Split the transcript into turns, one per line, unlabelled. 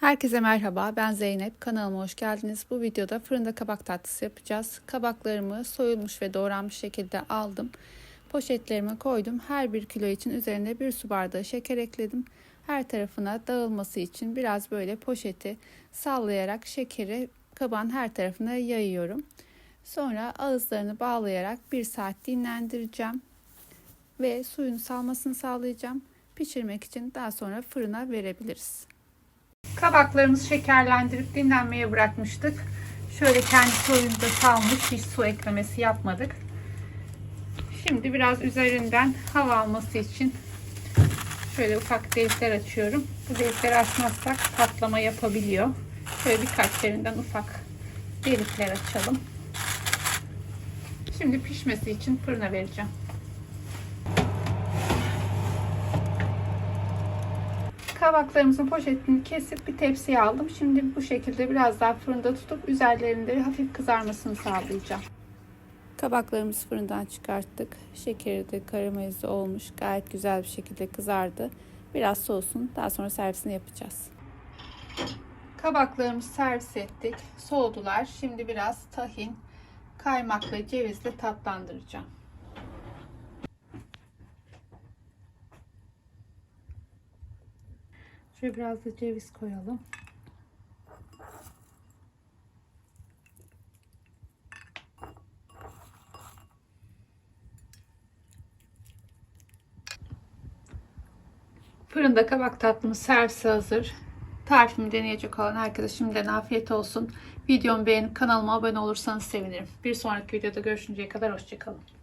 Herkese merhaba, ben Zeynep. Kanalıma hoş geldiniz. Bu videoda fırında kabak tatlısı yapacağız. Kabaklarımı soyulmuş ve doğranmış şekilde aldım. Poşetlerime koydum. Her bir kilo için üzerine bir su bardağı şeker ekledim. Her tarafına dağılması için biraz böyle poşeti sallayarak şekeri kabağın her tarafına yayıyorum. Sonra ağızlarını bağlayarak bir saat dinlendireceğim. Ve suyun salmasını sağlayacağım. Pişirmek için daha sonra fırına verebiliriz. Kabaklarımızı şekerlendirip dinlenmeye bırakmıştık. Şöyle kendi suyunda salmış hiç su eklemesi yapmadık. Şimdi biraz üzerinden hava alması için şöyle ufak delikler açıyorum. Bu delikleri açmazsak patlama yapabiliyor. Şöyle birkaç yerinden ufak delikler açalım. Şimdi pişmesi için fırına vereceğim. Kabaklarımızın poşetini kesip bir tepsiye aldım. Şimdi bu şekilde biraz daha fırında tutup üzerlerinde hafif kızarmasını sağlayacağım. Kabaklarımızı fırından çıkarttık. Şekeri de karamelize olmuş. Gayet güzel bir şekilde kızardı. Biraz soğusun. Daha sonra servisini yapacağız. Kabaklarımızı servis ettik. Soğudular. Şimdi biraz tahin, kaymak ve cevizle tatlandıracağım. Şöyle biraz da ceviz koyalım. Fırında kabak tatlımız servise hazır. Tarifimi deneyecek olan herkese şimdiden afiyet olsun. Videomu beğenip kanalıma abone olursanız sevinirim. Bir sonraki videoda görüşünceye kadar hoşçakalın.